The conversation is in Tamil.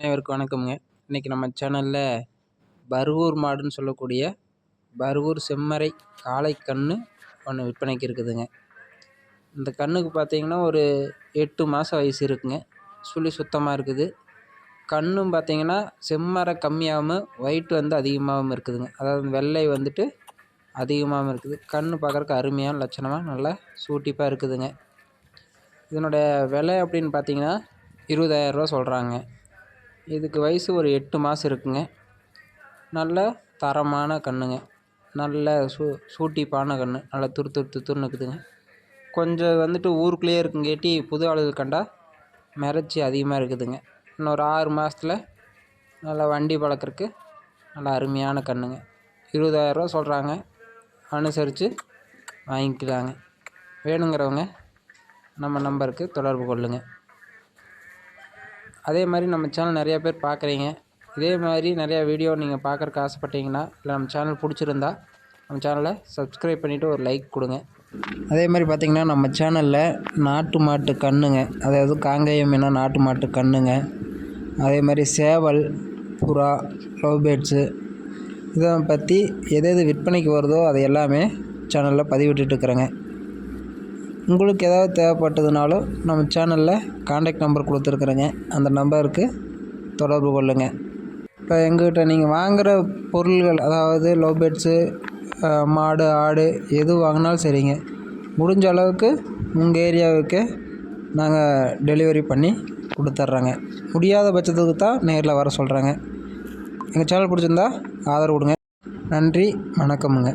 அனைவருக்கும் வணக்கம்ங்க. இன்றைக்கி நம்ம சேனலில் பருவூர் மாடுன்னு சொல்லக்கூடிய பருவூர் செம்மறை காளை கன்று ஒன்று விற்பனைக்கு இருக்குதுங்க. இந்த கண்ணுக்கு பார்த்தீங்கன்னா ஒரு எட்டு மாதம் வயசு இருக்குங்க. சுழி சுத்தமாக இருக்குது. கண்ணும் பார்த்தீங்கன்னா செம்மறை கம்மியாகவும் ஒயிட் வந்து அதிகமாகவும் இருக்குதுங்க. அதாவது வெள்ளை வந்துட்டு அதிகமாகவும் இருக்குது. கன்று பார்க்குறக்கு அருமையான லட்சணமாக நல்லா சூட்டிப்பாக இருக்குதுங்க. இதனுடைய விலை அப்படின்னு பார்த்தீங்கன்னா இருபதாயிரரூவா சொல்கிறாங்க இதுக்கு வயசு ஒரு எட்டு மாதம் இருக்குங்க. நல்ல தரமான கன்றுங்க நல்ல சூ சூட்டிப்பான கன்று நல்லா துரு துரு துருன்னு இருக்குதுங்க. கொஞ்சம் வந்துட்டு ஊருக்குள்ளேயே இருக்குங்கேட்டி புது ஆளுகள் கண்டா மிரட்சி அதிகமாக இருக்குதுங்க. இன்னும் ஒரு ஆறு மாதத்துல நல்லா வண்டி பழக்கிறதுக்கு நல்லா அருமையான கன்றுங்க இருபதாயிரரூவா சொல்கிறாங்க அனுசரித்து வாங்கிக்கலாங்க. வேணுங்கிறவங்க நம்ம நம்பருக்கு தொடர்பு கொள்ளுங்கள் அதே மாதிரி நம்ம சேனல் நிறையா பேர் பார்க்குறீங்க. இதே மாதிரி நிறையா வீடியோ நீங்கள் பார்க்குறக்கு ஆசைப்பட்டீங்கன்னா இல்லை நம்ம சேனல் பிடிச்சிருந்தா நம்ம சேனலை சப்ஸ்கிரைப் பண்ணிவிட்டு ஒரு லைக் கொடுங்க. அதே மாதிரி பார்த்திங்கன்னா நம்ம சேனலில் நாட்டு மாட்டு கன்றுங்க அதாவது காங்கேயம் என்ன நாட்டு மாட்டு கன்றுங்க அதே மாதிரி சேவல் புறா லவ் பேர்ட்ஸு இதை பற்றி எது எது விற்பனைக்கு வருதோ அது எல்லாமே சேனலில் பதிவிட்டுருக்குறேங்க உங்களுக்கு ஏதாவது தேவைப்பட்டதுனாலும் நம்ம சேனலில் காண்டாக்ட் நம்பர் கொடுத்துருக்குறேங்க. அந்த நம்பருக்கு தொடர்பு கொள்ளுங்கள் இப்போ எங்ககிட்ட நீங்கள் வாங்குகிற பொருள்கள் அதாவது லவ் பேர்ட்ஸு மாடு ஆடு எது வாங்கினாலும் சரிங்க. முடிஞ்ச அளவுக்கு உங்கள் ஏரியாவுக்கு நாங்கள் டெலிவரி பண்ணி கொடுத்துட்றோங்க. முடியாத பட்சத்துக்கு தான் நேரில் வர சொல்கிறேங்க எங்கள் சேனல் பிடிச்சிருந்தா ஆதரவு கொடுங்க. நன்றி வணக்கமுங்க.